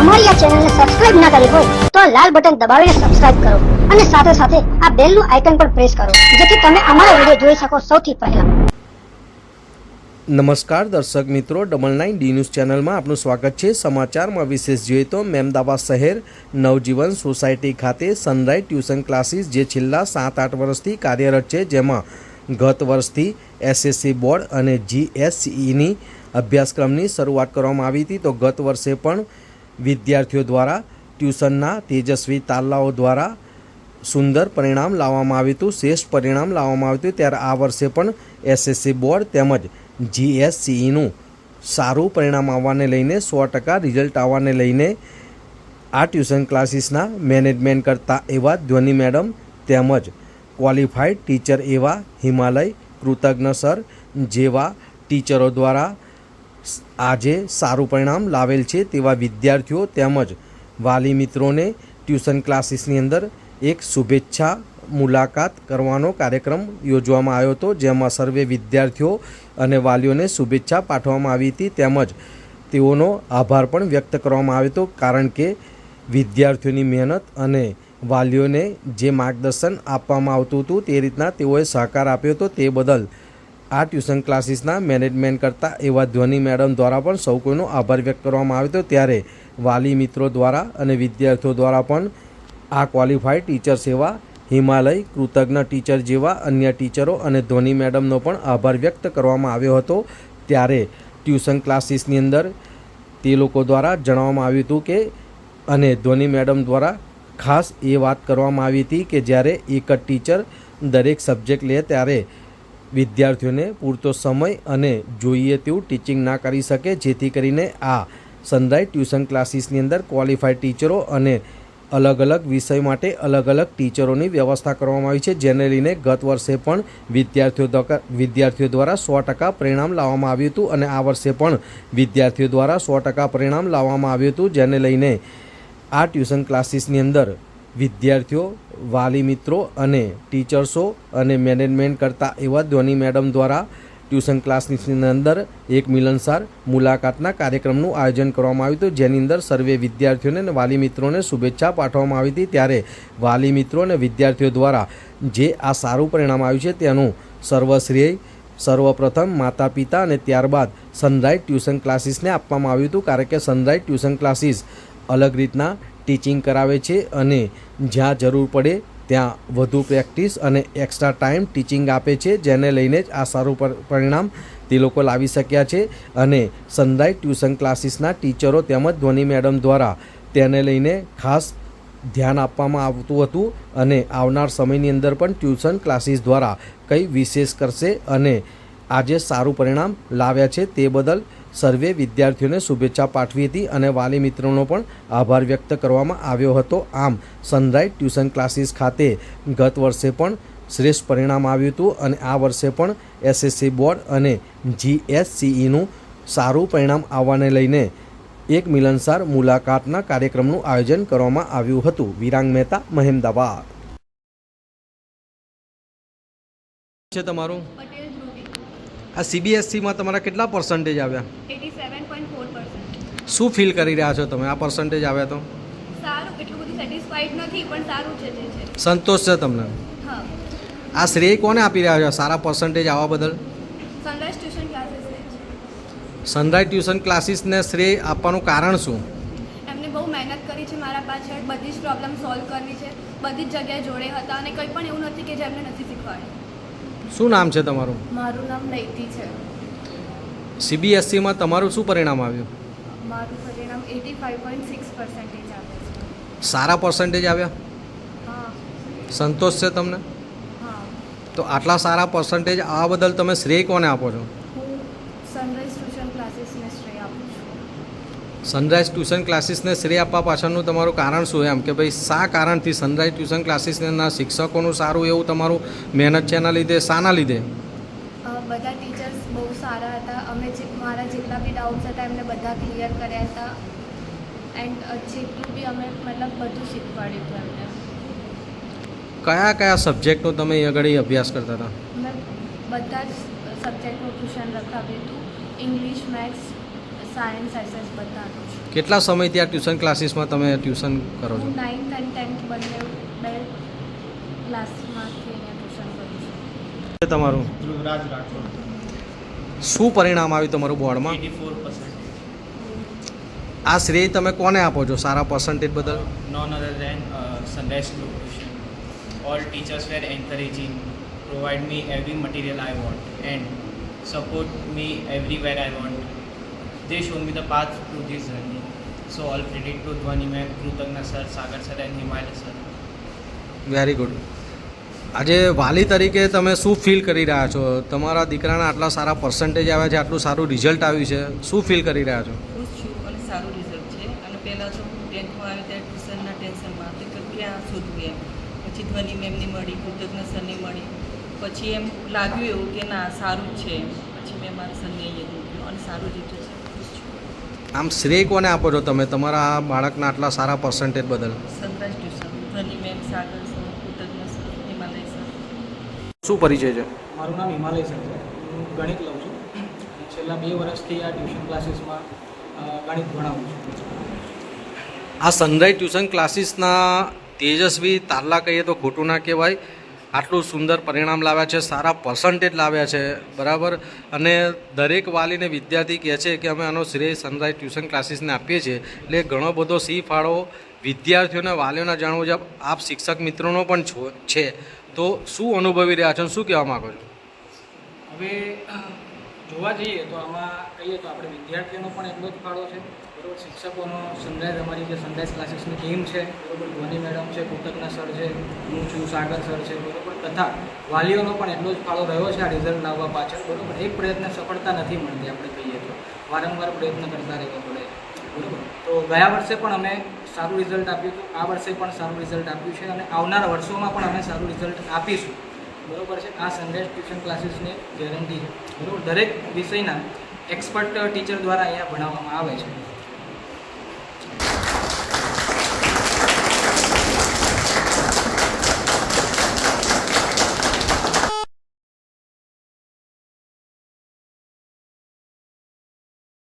અમારી આ ચેનલને સબસ્ક્રાઇબ ના કરી હોય તો આ લાલ બટન દબાવીને સબસ્ક્રાઇબ કરો અને સાથે સાથે આ બેલનું આઇકન પણ પ્રેસ કરો, જેથી તમે અમારા વીડિયો જોઈ શકો સૌથી પહેલા. નમસ્કાર દર્શક મિત્રો, ડબલ નાઇન ડી ન્યૂઝ ચેનલમાં આપનું સ્વાગત છે. સમાચારમાં વિશેષ જોઈએ તો મેમદાવાદ શહેર નવજીવન સોસાયટી ખાતે સનરાઈઝ ટ્યુશન ક્લાસીસ જે છેલ્લા સાત આઠ વર્ષથી કાર્યરત છે, જેમાં ગત વર્ષથી એસએસસી બોર્ડ અને જીએસસીઈની અભ્યાસક્રમની શરૂઆત કરવામાં આવી હતી. તો ગત વર્ષે પણ વિદ્યાર્થીઓ દ્વારા, ટ્યુશનના તેજસ્વી તાલાઓ દ્વારા સુંદર પરિણામ લાવવામાં આવ્યું હતું, શ્રેષ્ઠ પરિણામ લાવવામાં આવ્યું હતું. ત્યારે આ વર્ષે પણ એસએસસી બોર્ડ તેમજ જીએસસીઈનું સારું પરિણામ આવવાને લઈને સો ટકા રિઝલ્ટ આવવાને લઈને આ ટ્યુશન ક્લાસીસના મેનેજમેન્ટ કરતા એવા ધ્વની મેડમ તેમજ ક્વોલિફાઈડ ટીચર એવા હિમાલય કૃતજ્ઞ સર જેવા ટીચરો દ્વારા આજે સારું પરિણામ લાવેલ છે તેવા વિદ્યાર્થીઓ તેમજ વાલી મિત્રોને ટ્યુશન ક્લાસીસની અંદર એક શુભેચ્છા મુલાકાત કરવાનો કાર્યક્રમ યોજવામાં આવ્યો હતો, જેમાં સર્વે વિદ્યાર્થીઓ અને વાલીઓને શુભેચ્છા પાઠવવામાં આવી હતી. તેમજ તેઓનો આભાર પણ વ્યક્ત કરવામાં આવ્યો હતો, કારણ કે વિદ્યાર્થીઓની મહેનત અને વાલીઓને જે માર્ગદર્શન આપવામાં આવતું હતું તે રીતના તેઓએ સહકાર આપ્યો હતો. તે બદલ આ ટ્યુશન ક્લાસીસના મેનેજમેન્ટ કરતા એવા ધ્વની મેડમ દ્વારા પણ સૌ કોઈનો આભાર વ્યક્ત કરવામાં આવ્યો હતો. ત્યારે વાલી મિત્રો દ્વારા અને વિદ્યાર્થીઓ દ્વારા પણ આ ક્વોલિફાઈડ ટીચર સેવા, હિમાલય કૃતજ્ઞ ટીચર જેવા અન્ય ટીચરો અને ધોની મેડમનો પણ આભાર વ્યક્ત કરવામાં આવ્યો હતો. ત્યારે ટ્યુશન ક્લાસીસની અંદર તે લોકો દ્વારા જણાવવામાં આવ્યું હતું કે, અને ધોની મેડમ દ્વારા ખાસ એ વાત કરવામાં આવી હતી કે જ્યારે એક જ ટીચર દરેક સબ્જેક્ટ લે ત્યારે વિદ્યાર્થીઓને પૂરતો સમય અને જોઈએ તેવું ટીચિંગ ના કરી શકે, જેથી કરીને આ સનરાઈઝ ટ્યુશન ક્લાસીસની અંદર ક્વોલિફાઈડ ટીચરો અને અલગ અલગ વિષય માટે અલગ અલગ ટીચરોની વ્યવસ્થા કરવામાં આવી છે, જેને લઈને ગત વર્ષે પણ વિદ્યાર્થીઓ વિદ્યાર્થીઓ દ્વારા સો ટકા પરિણામ લાવવામાં આવ્યું હતું અને આ વર્ષે પણ વિદ્યાર્થીઓ દ્વારા સો ટકા પરિણામ લાવવામાં આવ્યું હતું, જેને લઈને આ ટ્યુશન ક્લાસીસની અંદર વિદ્યાર્થીઓ, વાલી મિત્રો અને ટીચર્સો અને મેનેજમેન્ટ કરતા એવા ધ્વની મેડમ દ્વારા ટ્યુશન ક્લાસની અંદર એક મિલનસાર મુલાકાતના કાર્યક્રમનું આયોજન કરવામાં આવ્યું હતું. જેની અંદર સર્વે વિદ્યાર્થીઓને અને વાલી મિત્રોને શુભેચ્છા પાઠવવામાં આવી હતી. ત્યારે વાલી મિત્રો અને વિદ્યાર્થીઓ દ્વારા જે આ સારું પરિણામ આવ્યું છે તેનું સર્વશ્રેય, સર્વપ્રથમ માતા પિતા અને ત્યારબાદ સનરાઈઝ ટ્યુશન ક્લાસીસને આપવામાં આવ્યું હતું. કારણ કે સનરાઈઝ ટ્યુશન ક્લાસીસ અલગ રીતના ટીચિંગ કરાવે છે અને જ્યાં જરૂર પડે ત્યાં વધુ પ્રેક્ટિસ અને એક્સ્ટ્રા ટાઈમ ટીચિંગ આપે છે, જેને લઈને જ આ સારું પરિણામ તે લોકો લાવી શક્યા છે. અને સનરાઈઝ ટ્યુશન ક્લાસીસના ટીચરો તેમજ ધ્વની મેડમ દ્વારા તેને લઈને ખાસ ધ્યાન આપવામાં આવતું હતું અને આવનાર સમયની અંદર પણ ટ્યુશન ક્લાસીસ દ્વારા કંઈ વિશેષ કરશે અને આજે સારું પરિણામ લાવ્યા છે તે બદલ સર્વે વિદ્યાર્થીઓને શુભેચ્છા પાઠવી હતી અને વાલી મિત્રોનો પણ આભાર વ્યક્ત કરવામાં આવ્યો હતો. આમ સનરાઈઝ ટ્યુશન ક્લાસીસ ખાતે ગત વર્ષે પણ શ્રેષ્ઠ પરિણામ આવ્યું હતું અને આ વર્ષે પણ એસએસસી બોર્ડ અને જીએસસીઈનું સારું પરિણામ આવવાને લઈને એક મિલનસાર મુલાકાતના કાર્યક્રમનું આયોજન કરવામાં આવ્યું હતું. વિરાંગ મહેતા, મહેમદાવાદ. છે તમારું? આ સીબીએસસીમાં તમારા કેટલા પર્સન્ટેજ આવ્યા? શું ફીલ કરી રહ્યા છો તમે? આ પર્સન્ટેજ આવ્યા તો? સંતોષ છે તમને? આ શ્રેય કોને આપી રહ્યા છો? સારા પર્સન્ટેજ આવવા બદલ? સનરાઈઝ ટ્યુશન ક્લાસીસને શ્રેય આપવાનું કારણ શું? એમને બહુ મહેનત કરી છે મારા પાછળ બધી જ પ્રોબ્લેમ સોલ્વ કરવી છે બધી જ જગ્યાએ જોડે હતા અને કંઈ પણ એવું નથી કે જે એમને નથી શીખવાડ્યું. શું નામ છે તમારું? મારું નામ નૈતિ છે. સીબીએસસીમાં તમારું શું પરિણામ આવ્યું? મારું પરિણામ eighty five point six percentage આવ્યું સારા પર્સન્ટેજ આવ્યા? હા. સંતોષ છે તમને? હા. તો આટલા સારા પર્સન્ટેજ આ બદલ તમે શ્રેય કોને આપો છો? હું સનરાઈઝ ટ્યુશન ક્લાસીસને શ્રેય આપું છું. સનરાઈઝ ટ્યુશન ક્લાસીસને શ્રેય આપવા પાછળનું તમારું કારણ શું એમ કે ભાઈ શા કારણથી સનરાઈઝ ટ્યુશન ક્લાસીસના શિક્ષકોનું સારું એવું તમારું મહેનત છે એના લીધે શાના લીધે? બધા ટીચર્સ બહુ સારા હતા. અમે જે મારા જેટલા બી ડાઉટ્સ હતા એમને બધા ક્લિયર કર્યા હતા. એન્ડ જેટલું બી અમે મતલબ બધું શીખવાડ્યું હતું એમને. કયા કયા સબ્જેક્ટનો તમે આગળ અભ્યાસ કરતા હતા? મેં બધા જ સબ્જેક્ટનું ટ્યુશન રખાવ્યું હતું. ઇંગ્લિશ મેથ્સ સાયન્સ એસેસ બધાનું કેટલા સમયથી આ ટ્યુશન ક્લાસીસમાં તમે ટ્યુશન કરો છો? નાઇન્થ અને ટેન્થ બંને બે ક્લાસમાંથી અહીંયા ટ્યુશન કરું છું. તમારું? ધ્રુવરાજ રાઠોડ. શું પરિણામ આવ્યું તમારું બોર્ડમાં? એટી ફોર પર્સન્ટ આ શ્રેય તમે કોને આપો છો? સારા પર્સન્ટેજ બદલ? None other than Sandesh tuition all teachers were encouraging provide me every material I want and support me everywhere I want they show me the path to this journey. So all credit to Dhwani ma'am, Krutagna sir Sagar sir and Himalay sir very good આજે વાલી તરીકે તમે શું feel કરી રહ્યા છો? તમારા દીકરાના આટલા સારા પર્સન્ટેજ આવ્યા છે આટલું સારું રિઝલ્ટ આવ્યું છે. શું ફીલ કરી રહ્યા છો? ખુશ છું અને સારું રિઝલ્ટ છે. અને પહેલાં તો હું ટેન્થમાં આવી ત્યારે ટ્યુશનના ટેન્શનમાં હતી કે ક્યાં શોધવું એમ. પછી ધ્વનિ મેમની મળી કૃતજ્ઞ સરની મળી. પછી એમ લાગ્યું એવું કે ના સારું જ છે પછી મેં મારા સરને અહીંયા મૂક્યું અને સારું રિઝલ્ટ આમ શ્રેય કોને આપો છો તમે? તમારા આ બાળકના આટલા સારા પર્સન્ટેજ બદલ. Sunrise tuition. Dhwani ma'am Sagar sir Krutagna sir Himalay sir. શું પરિચય છે? મારું નામ હિમાલય સર છે. હું ગણિત લઉં છું. છેલ્લા બે વર્ષથી આ ટ્યુશન ક્લાસીસમાં ગણિત ભણાવું છું. આ સનરાઈઝ ટ્યુશન ક્લાસીસના તેજસ્વી તારલા કહીએ તો ખોટું ના કહેવાય. આટલું સુંદર પરિણામ લાવ્યા છે, સારા પર્સન્ટેજ લાવ્યા છે, બરાબર? અને દરેક વાલીને વિદ્યાર્થી કહે છે કે અમે આનો શ્રેય સનરાઈઝ ટ્યુશન ક્લાસીસને આપીએ છીએ. એટલે ઘણો બધો સી ફાળો વિદ્યાર્થીઓને, વાલીઓને જાણવું છે. આપ શિક્ષક મિત્રોનો પણ છો, છે. તો શું અનુભવી રહ્યા છો શું કહેવા માગો છો? હવે, જોવા જઈએ તો આમાં કહીએ તો આપણે વિદ્યાર્થીઓનો પણ એટલો જ ફાળો છે. બરોબર શિક્ષકોનો સનરાઈઝ અમારી જે સનરાઈઝ ક્લાસીસની ટીમ છે, બરોબર ધોની મેડમ છે કોટકના સર છે, હું છું સાગર સર છે, બરોબર, તથા વાલીઓનો પણ એટલો જ ફાળો રહ્યો છે આ રિઝલ્ટ લાવવા પાછળ, બરોબર, એક પ્રયત્ન સફળતા નથી મળતી આપણે કહીએ તો. વારંવાર પ્રયત્ન કરતા રહેવા પડે, બરોબર. તો ગયા વર્ષે પણ અમે સારું રિઝલ્ટ આપ્યું હતું, આ વર્ષે પણ સારું રિઝલ્ટ આપ્યું છે અને આવનારા વર્ષોમાં પણ અમે સારું રિઝલ્ટ આપીશું, બરોબર છે. આ સનરાઈઝ ટ્યુશન ક્લાસીસની ગેરંટી છે, બરોબર. દરેક વિષયના એક્સપર્ટ ટીચર દ્વારા અહીંયા ભણાવવામાં આવે છે.